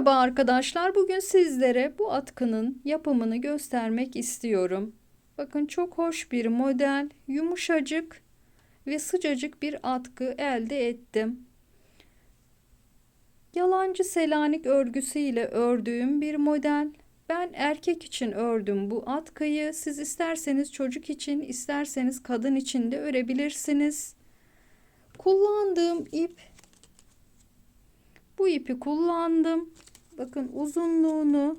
Merhaba arkadaşlar. Bugün sizlere bu atkının yapımını göstermek istiyorum. Bakın çok hoş bir model, yumuşacık ve sıcacık bir atkı elde ettim. Yalancı Selanik örgüsü ile ördüğüm bir model. Ben erkek için ördüm bu atkıyı. Siz isterseniz çocuk için, isterseniz kadın için de örebilirsiniz. Kullandığım ip bu ipi kullandım. Bakın uzunluğunu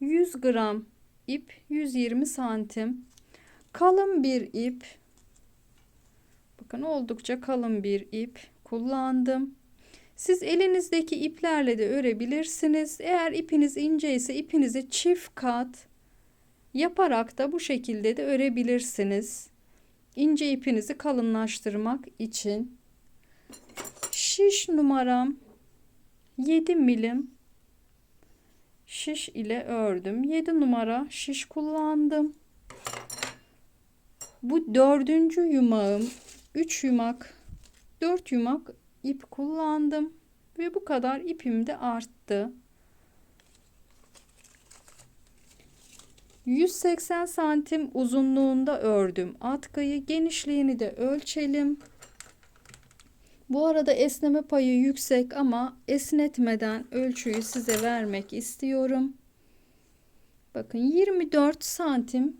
100 gram ip 120 santim. Kalın bir ip. Bakın oldukça kalın bir ip kullandım. Siz elinizdeki iplerle de örebilirsiniz. Eğer ipiniz ince ise ipinizi çift kat yaparak da bu şekilde de örebilirsiniz. İnce ipinizi kalınlaştırmak için. Şiş numaram 7 milim şiş ile ördüm. 7 numara şiş kullandım. Bu dördüncü yumağım 3 yumak 4 yumak ip kullandım ve bu kadar ipim de arttı. 180 santim uzunluğunda ördüm atkıyı genişliğini de ölçelim. Bu arada esneme payı yüksek ama esnetmeden ölçüyü size vermek istiyorum. Bakın 24 santim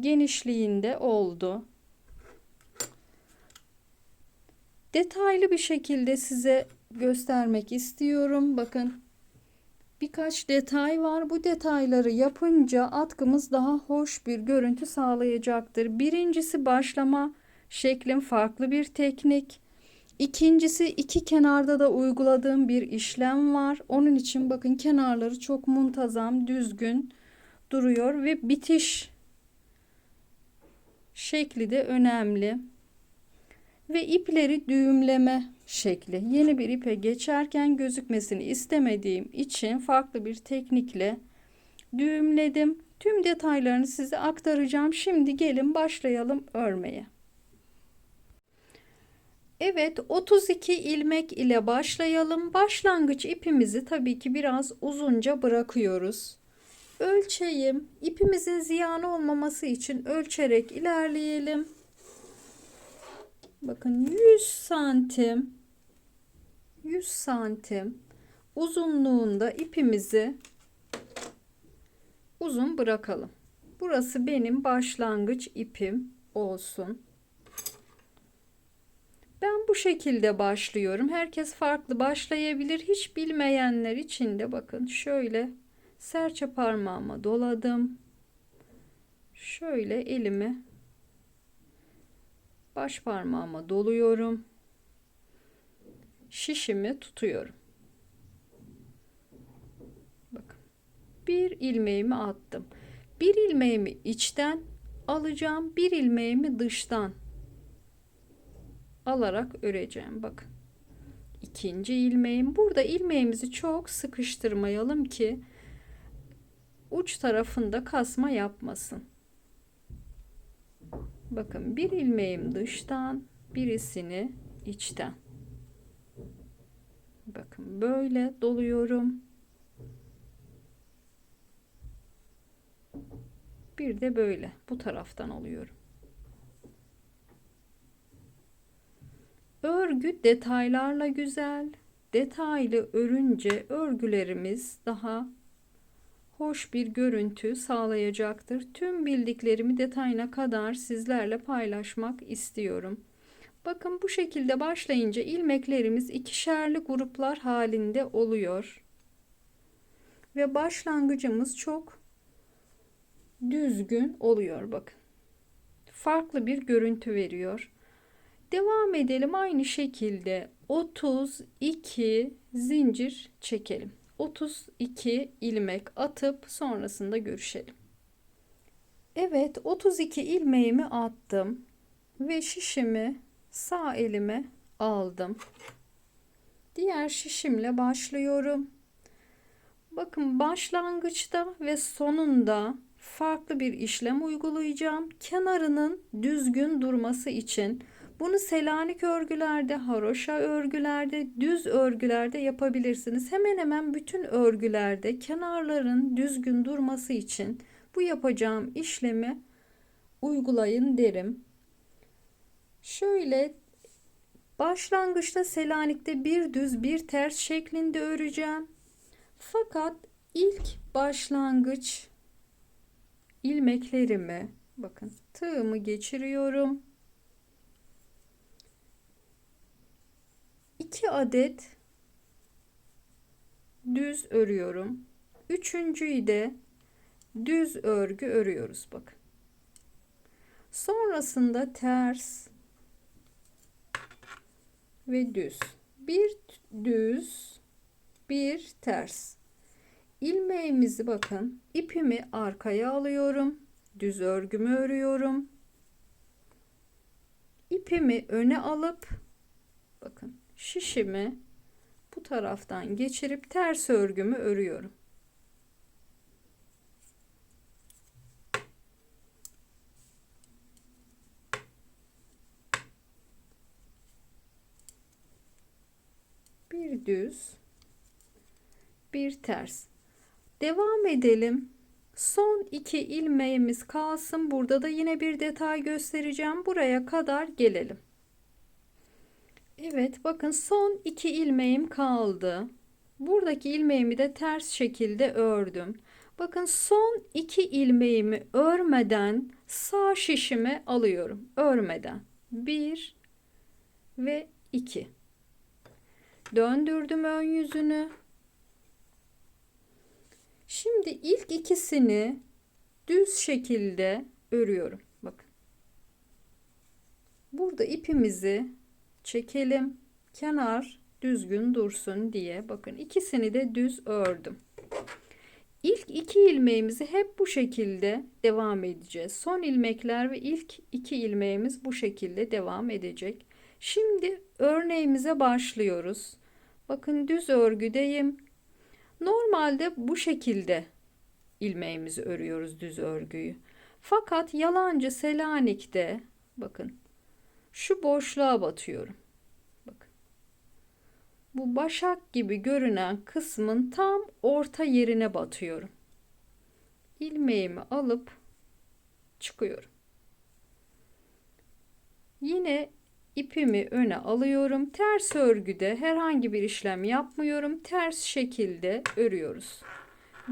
genişliğinde oldu. Detaylı bir şekilde size göstermek istiyorum. Bakın birkaç detay var. Bu detayları yapınca atkımız daha hoş bir görüntü sağlayacaktır. Birincisi başlama şeklim farklı bir teknik. İkincisi iki kenarda da uyguladığım bir işlem var. Onun için bakın kenarları çok muntazam, düzgün duruyor ve bitiş şekli de önemli. Ve ipleri düğümleme şekli. Yeni bir ipe geçerken gözükmesini istemediğim için farklı bir teknikle düğümledim. Tüm detaylarını size aktaracağım. Şimdi gelin başlayalım örmeye. Evet 32 ilmek ile başlayalım. Başlangıç ipimizi tabii ki biraz uzunca bırakıyoruz. Ölçeyim. İpimizin ziyan olmaması için ölçerek ilerleyelim. Bakın 100 santim 100 santim uzunluğunda ipimizi uzun bırakalım. Burası benim başlangıç ipim olsun. Bu şekilde başlıyorum. Herkes farklı başlayabilir. Hiç bilmeyenler için de bakın şöyle serçe parmağıma doladım. Şöyle elimi baş parmağıma doluyorum. Şişimi tutuyorum. Bakın. Bir ilmeğimi attım. Bir ilmeğimi içten alacağım. Bir ilmeğimi dıştan alarak öreceğim. Bakın. İkinci ilmeğim. Burada ilmeğimizi çok sıkıştırmayalım ki uç tarafında kasma yapmasın. Bakın bir ilmeğim dıştan, birisini içten. Bakın böyle doluyorum. Bir de böyle bu taraftan alıyorum. Örgü detaylarla güzel. Detaylı örünce örgülerimiz daha hoş bir görüntü sağlayacaktır. Tüm bildiklerimi detayına kadar sizlerle paylaşmak istiyorum. Bakın bu şekilde başlayınca ilmeklerimiz ikişerli gruplar halinde oluyor. Ve başlangıcımız çok düzgün oluyor bakın. Farklı bir görüntü veriyor. Devam edelim aynı şekilde 32 zincir çekelim. 32 ilmek atıp sonrasında görüşelim. Evet 32 ilmeğimi attım ve şişimi sağ elime aldım. Diğer şişimle başlıyorum. Bakın başlangıçta ve sonunda farklı bir işlem uygulayacağım. Kenarının düzgün durması için Bunu Selanik örgülerde, haroşa örgülerde, düz örgülerde yapabilirsiniz. Hemen hemen bütün örgülerde kenarların düzgün durması için bu yapacağım işlemi uygulayın derim. Şöyle başlangıçta Selanik'te bir düz bir ters şeklinde öreceğim. Fakat ilk başlangıç ilmeklerimi bakın tığımı geçiriyorum. 2 adet düz örüyorum. Üçüncüyü de düz örgü örüyoruz bakın. Sonrasında ters ve düz. Bir düz, bir ters. İlmeğimizi bakın ipimi arkaya alıyorum. Düz örgümü örüyorum. İpimi öne alıp bakın şişimi bu taraftan geçirip ters örgümü örüyorum. Bir düz, bir ters. Devam edelim. Son iki ilmeğimiz kalsın. Burada da yine bir detay göstereceğim. Buraya kadar gelelim. Evet bakın son iki ilmeğim kaldı. Buradaki ilmeğimi de ters şekilde ördüm. Bakın son iki ilmeğimi örmeden sağ şişime alıyorum. Örmeden. Bir ve iki. Döndürdüm ön yüzünü. Şimdi ilk ikisini düz şekilde örüyorum. Bakın. Burada ipimizi çekelim. Kenar düzgün dursun diye. Bakın ikisini de düz ördüm. İlk iki ilmeğimizi hep bu şekilde devam edeceğiz. Son ilmekler ve ilk iki ilmeğimiz bu şekilde devam edecek. Şimdi örneğimize başlıyoruz. Bakın düz örgüdeyim. Normalde bu şekilde ilmeğimizi örüyoruz düz örgüyü. Fakat yalancı Selanik'te bakın şu boşluğa batıyorum. Bakın. Bu başak gibi görünen kısmın tam orta yerine batıyorum. İlmeğimi alıp çıkıyorum. Yine ipimi öne alıyorum. Ters örgüde herhangi bir işlem yapmıyorum. Ters şekilde örüyoruz.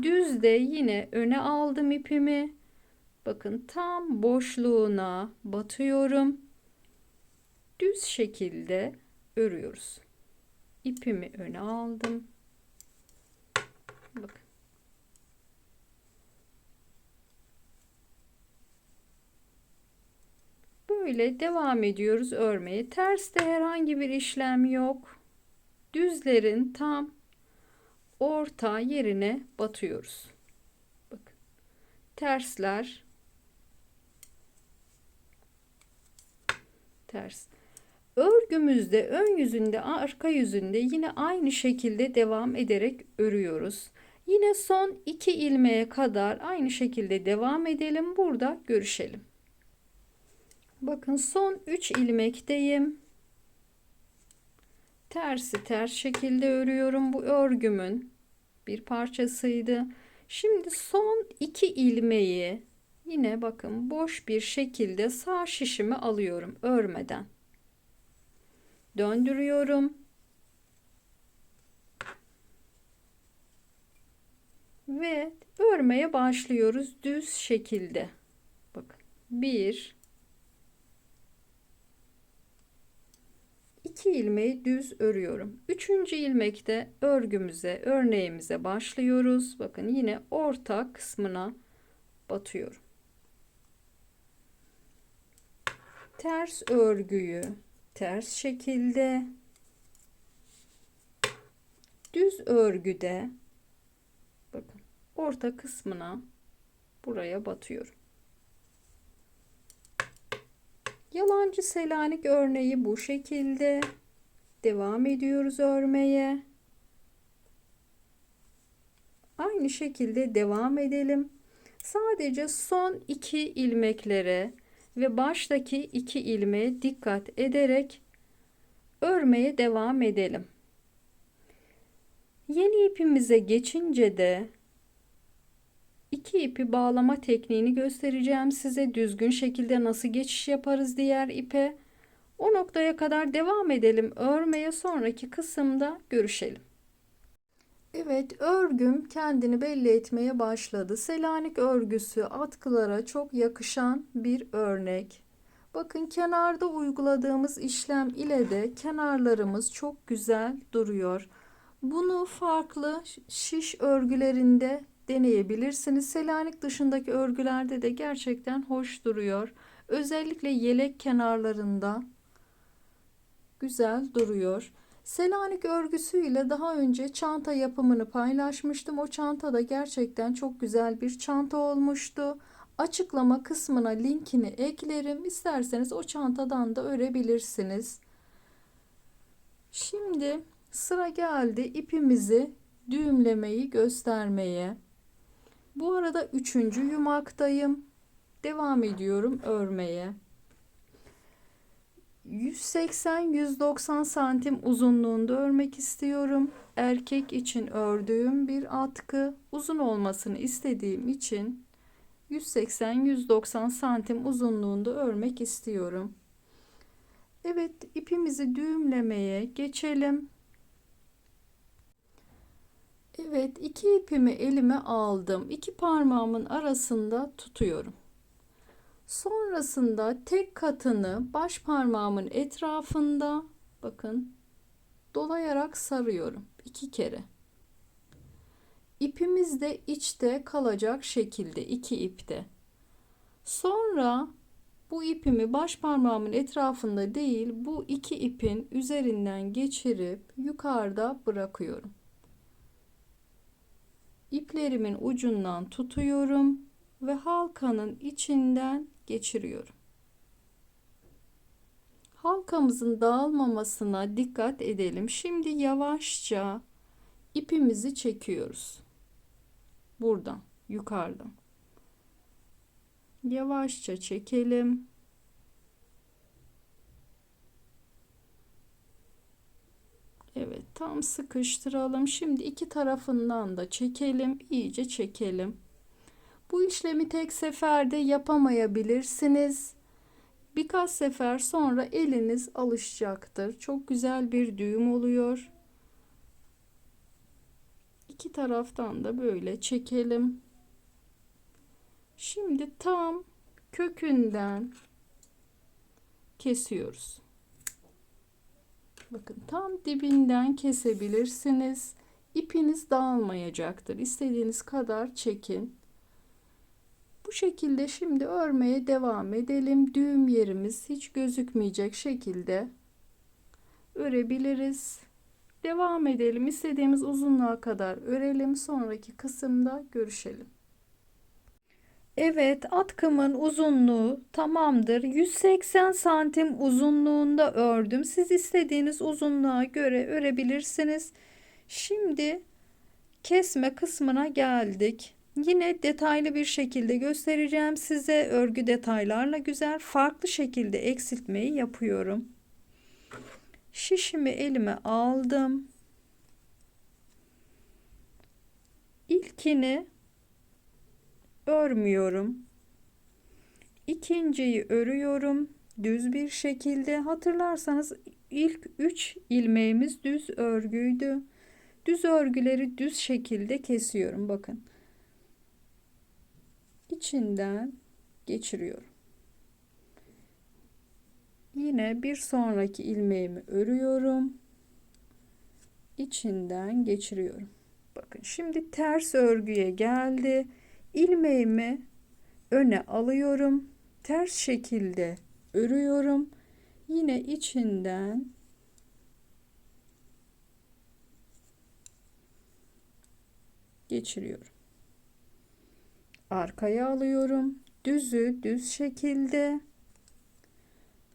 Düzde yine öne aldım ipimi. Bakın tam boşluğuna batıyorum. Düz şekilde örüyoruz. İpimi öne aldım. Bakın. Böyle devam ediyoruz örmeye. Terste herhangi bir işlem yok. Düzlerin tam orta yerine batıyoruz. Bakın. Tersler ters. Örgümüzde ön yüzünde arka yüzünde yine aynı şekilde devam ederek örüyoruz. Yine son iki ilmeğe kadar aynı şekilde devam edelim. Burada görüşelim. Bakın son 3 ilmekteyim. Tersi ters şekilde örüyorum. Bu örgümün bir parçasıydı. Şimdi son 2 ilmeği yine bakın boş bir şekilde sağ şişimi alıyorum örmeden. Döndürüyorum. Ve örmeye başlıyoruz düz şekilde. Bakın 1 2 ilmeği düz örüyorum. Üçüncü ilmekte örgümüze, örneğimize başlıyoruz. Bakın yine orta kısmına batıyorum. Ters örgüyü ters şekilde düz örgüde bakın orta kısmına buraya batıyorum. Yalancı Selanik örneği bu şekilde. Devam ediyoruz örmeye. Aynı şekilde devam edelim. Sadece son iki ilmeklere ve baştaki iki ilmeğe dikkat ederek örmeye devam edelim. Yeni ipimize geçince de iki ipi bağlama tekniğini göstereceğim size düzgün şekilde nasıl geçiş yaparız diğer ipe. O noktaya kadar devam edelim örmeye sonraki kısımda görüşelim. Evet örgüm kendini belli etmeye başladı. Selanik örgüsü atkılara çok yakışan bir örnek. Bakın kenarda uyguladığımız işlem ile de kenarlarımız çok güzel duruyor. Bunu farklı şiş örgülerinde deneyebilirsiniz. Selanik dışındaki örgülerde de gerçekten hoş duruyor. Özellikle yelek kenarlarında güzel duruyor. Selanik örgüsüyle daha önce çanta yapımını paylaşmıştım. O çanta da gerçekten çok güzel bir çanta olmuştu. Açıklama kısmına linkini eklerim. İsterseniz o çantadan da örebilirsiniz. Şimdi sıra geldi ipimizi düğümlemeyi göstermeye. Bu arada üçüncü yumaktayım. Devam ediyorum örmeye. 180-190 santim uzunluğunda örmek istiyorum. Erkek için ördüğüm bir atkı uzun olmasını istediğim için 180-190 santim uzunluğunda örmek istiyorum. Evet ipimizi düğümlemeye geçelim. Evet iki ipimi elime aldım. İki parmağımın arasında tutuyorum. Sonrasında tek katını baş parmağımın etrafında bakın dolayarak sarıyorum iki kere. İpimiz de içte kalacak şekilde iki ipte. Sonra bu ipimi baş parmağımın etrafında değil bu iki ipin üzerinden geçirip yukarıda bırakıyorum. İplerimin ucundan tutuyorum ve halkanın içinden geçiriyorum. Halkamızın dağılmamasına dikkat edelim. Şimdi yavaşça ipimizi çekiyoruz. Buradan, yukarıdan. Yavaşça çekelim. Evet, tam sıkıştıralım. Şimdi iki tarafından da çekelim, iyice çekelim. Bu işlemi tek seferde yapamayabilirsiniz. Birkaç sefer sonra eliniz alışacaktır. Çok güzel bir düğüm oluyor. İki taraftan da böyle çekelim. Şimdi tam kökünden kesiyoruz. Bakın tam dibinden kesebilirsiniz. İpiniz dağılmayacaktır. İstediğiniz kadar çekin. Bu şekilde şimdi örmeye devam edelim. Düğüm yerimiz hiç gözükmeyecek şekilde örebiliriz. Devam edelim. İstediğimiz uzunluğa kadar örelim. Sonraki kısımda görüşelim. Evet atkımın uzunluğu tamamdır. 180 santim uzunluğunda ördüm. Siz istediğiniz uzunluğa göre örebilirsiniz. Şimdi kesme kısmına geldik. Yine detaylı bir şekilde göstereceğim size. Örgü detaylarla güzel farklı şekilde eksiltmeyi yapıyorum. Şişimi elime aldım. İlkini örmüyorum. İkinciyi örüyorum düz bir şekilde. Hatırlarsanız ilk 3 ilmeğimiz düz örgüydü. Düz örgüleri düz şekilde kesiyorum bakın içinden geçiriyorum. Yine bir sonraki ilmeğimi örüyorum. içinden geçiriyorum. Bakın şimdi ters örgüye geldi. ilmeğimi öne alıyorum. Ters şekilde örüyorum. Yine içinden geçiriyorum arkaya alıyorum. Düzü düz şekilde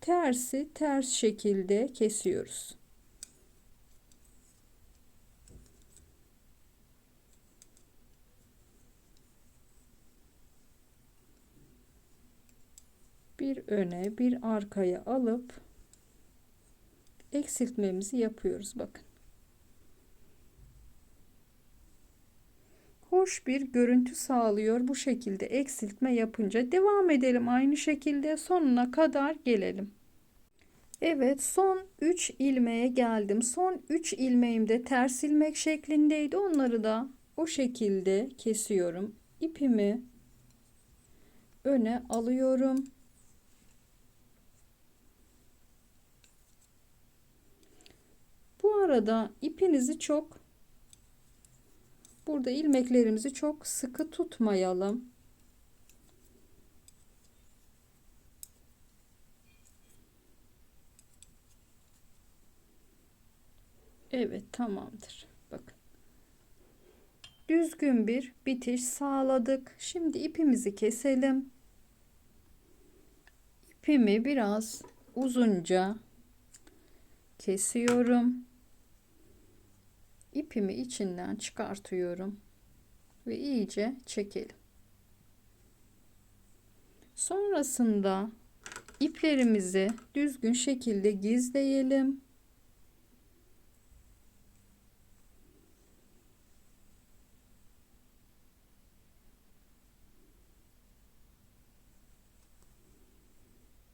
tersi ters şekilde kesiyoruz. bir öne bir arkaya alıp eksiltmemizi yapıyoruz bakın. Hoş bir görüntü sağlıyor bu şekilde eksiltme yapınca. Devam edelim aynı şekilde sonuna kadar gelelim. Evet son 3 ilmeğe geldim. Son 3 ilmeğimde ters ilmek şeklindeydi. Onları da o şekilde kesiyorum. İpimi öne alıyorum. Bu arada ipinizi çok burada ilmeklerimizi çok sıkı tutmayalım. Evet tamamdır. Bakın. Düzgün bir bitiş sağladık. Şimdi ipimizi keselim. İpimi biraz uzunca kesiyorum. İpimi içinden çıkartıyorum ve iyice çekelim. Sonrasında iplerimizi düzgün şekilde gizleyelim.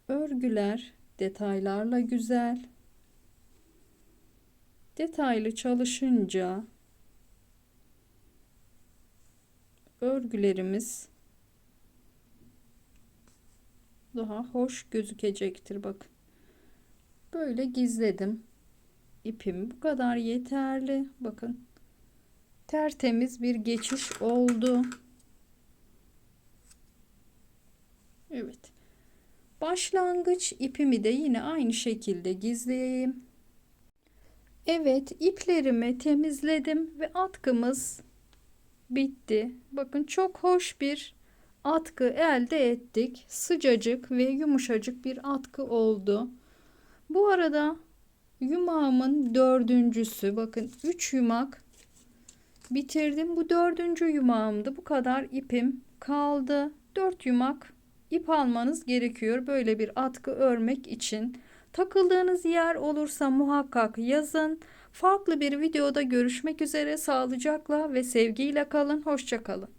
Örgüler detaylarla güzel. Detaylı çalışınca örgülerimiz daha hoş gözükecektir. Bakın. Böyle gizledim. ipimi. Bu kadar yeterli. Bakın. Tertemiz bir geçiş oldu. Evet. Başlangıç ipimi de yine aynı şekilde gizleyeyim. Evet iplerimi temizledim ve atkımız bitti. Bakın çok hoş bir atkı elde ettik. Sıcacık ve yumuşacık bir atkı oldu. Bu arada yumağımın dördüncüsü bakın 3 yumak bitirdim. Bu dördüncü yumağımdı. Bu kadar ipim kaldı. 4 yumak ip almanız gerekiyor böyle bir atkı örmek için. Takıldığınız yer olursa muhakkak yazın. Farklı bir videoda görüşmek üzere sağlıcakla ve sevgiyle kalın. Hoşçakalın.